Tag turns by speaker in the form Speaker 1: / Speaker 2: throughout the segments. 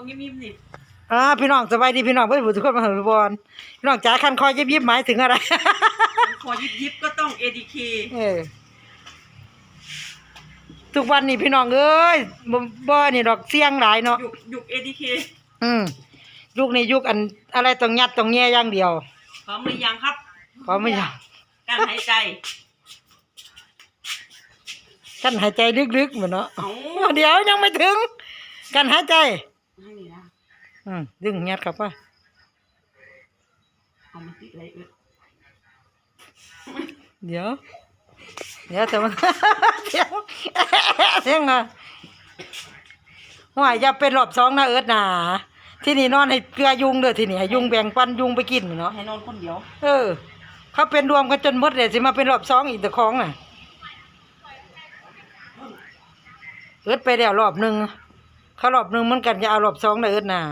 Speaker 1: งยิ้มยิ้มนี่
Speaker 2: อ่าพี่น้องสบายดีพี่น้องเพื่อนผู้ทุกคนมาหาบอลพี่น้องจ๋าคันคอยยิบยิบหมายถึงอะไร
Speaker 1: คอยิบยิบก็ต้อง ADK
Speaker 2: เออทุกวันนี้พี่น้องเอ้ยบ่บ่นี่ดอกเสียงหลายเนาะ
Speaker 1: ยุกยุก ADK
Speaker 2: อืมยุคนี้ยุคอันอะไรต้องยัดต้องแง่อย่างเดียว
Speaker 1: พร้อมหรือยังครับ
Speaker 2: ขอไม่อยาก
Speaker 1: การหายใจ
Speaker 2: กันหายใจลึกๆเหมือนเนาะ
Speaker 1: เอา
Speaker 2: เดี๋ยวยังไม่ถึง กันหายใจ
Speaker 1: ให้นี่นะ
Speaker 2: อืมดึงยัดเข้าไป
Speaker 1: เอามันติดอะไรเอ้ย
Speaker 2: เดี๋ยว เดี๋ยวแต่มันเสียงเสียงอะห่วยอย่าเป็นรอบสองนะเอิร์ดหนาที่นี่นอนให้เกลือยุงเด้อที่นี่ให้ยุงแบ่งปันยุงไปกินเนาะ
Speaker 1: ให้นอนคนเดียว
Speaker 2: เออ เขาเป็นรวมกันจนหมดเลยสิมาเป็นรอบสองอีกแต่ของน่ะเอิร์ดไปแล้วรอบหนึ่ง เขารอบหนึ่งมันกันจะเอารอบสองนะเอิดหนา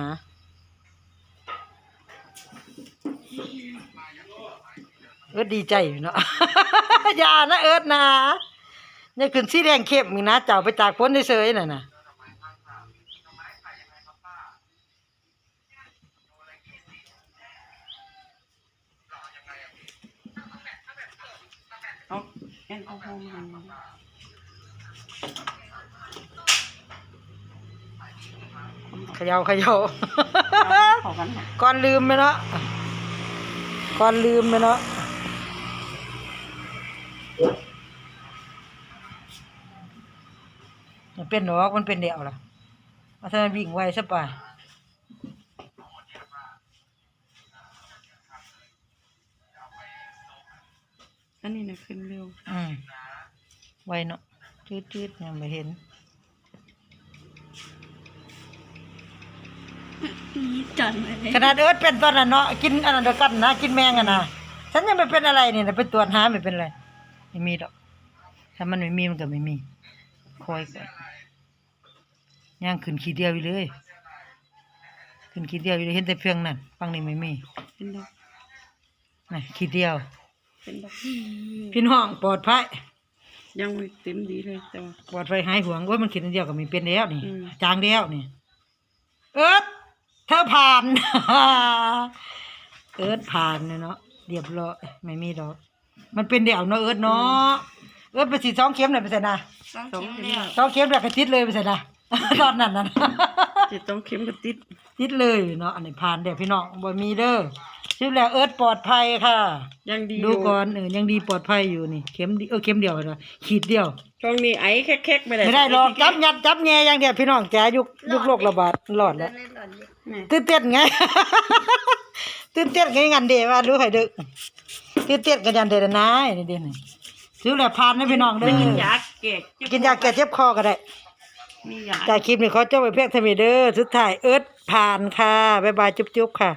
Speaker 2: เอิดดีใจอยู่เนาะ ยานะเอิดหนาอย่าขึ้นสีแดงเข้มอีนะเจ้าไปตากฝนเฉยๆน่ะนะ
Speaker 1: เอาแอลกอฮอล์มา
Speaker 2: เขย่าเขย่า
Speaker 1: ขอกันค่ะ
Speaker 2: ก่อนลืมไปเนาะก่อนลืมไปเนาะมันเป็นหนอกมันเป็นเดี่ยวล่ะมาทำไมวิ่งไวซะป่ะ
Speaker 1: อันนี้นะขึ้นเร็ว
Speaker 2: อืมไวเนาะจืดๆยังไม่เห็น
Speaker 1: จันเลย
Speaker 2: ขนาดเอิร์ธเป็นตอนนั้นเนาะกินอันนั้นเดียวกันนะกินแมงอะนะฉันยังไม่เป็นอะไรนี่นะไปตรวจหาไม่เป็นไรไม่มีดอก ถ้ามันไม่มีมันก็ไม่มีคอยก่อนย่างขึ้นขีดเดียวอยู่เลยขึ้นขีดเดียวอยู่เลยเห็นแต่เพียงนั่นฟังนี่ไม่มี
Speaker 1: เป็นดอก
Speaker 2: นี่ขีดเดียว
Speaker 1: เป็นดอก
Speaker 2: พี่น้องปลอดภัย
Speaker 1: ยังไม่เต็มดีเลยแต่ว่า
Speaker 2: ปลอดภัยหายห่วงโอ้ยมันขีดอันเดียวก็มีเป็นแล้วนี่
Speaker 1: อืม
Speaker 2: จางแล้วนี่เอิร์ธ เธอผ่านเอิร์ธผ่านเนี่ยเนาะเรียบร้อยไม่มีดอก มันเป็นเดี่ยวเนาะเอิร์ธเนาะเอิร์ธไปสีสองเข็มหน่อยไปใส่นะ
Speaker 1: สองเข็มแล้ว
Speaker 2: สองเข็มแบบกระติดเลยไปใส่นะตอนนั้นนะ
Speaker 1: จะต้องเข็มกระติด
Speaker 2: ติดเลยเนาะอันนี้ผ่านเดี๋ยวพี่น้องบ่มีเด้อ ชื่อแล้วเอิร์ธปลอดภัยค่ะ
Speaker 1: ยังดี
Speaker 2: ดูก่อนเออยังดีปลอดภัยอยู่นี่ เข็มเดีเออเข็มเดียวนะขีดเดียว
Speaker 1: ช่วงนี้ไอ้แคกๆไม่ได้
Speaker 2: ไม่ได้หรอกจับยัดจับแงอย่างเดียวพี่น้องจ๋ายุคยุคโรคระบาดหลอดแล้ว
Speaker 1: นี่
Speaker 2: ตื่นเต้นไง ตื่นเต้นไงงันเดว่ารู้ให้ดึกตื่นเต้นกันยันเดยวนะนี่เด่นซื้อแล้วผ่านนะพี่น้องเด้
Speaker 1: ไป
Speaker 2: อ
Speaker 1: กินยาแก้
Speaker 2: กินยาแก้เจ็บคอก็ได้
Speaker 1: มียา
Speaker 2: จากคลิปนี้ขอจบไปเพียงเท่านี้เด้อสุดท้ายเอิร์ธผ่านค่ะบ๊ายบายจุ๊บๆค่ะ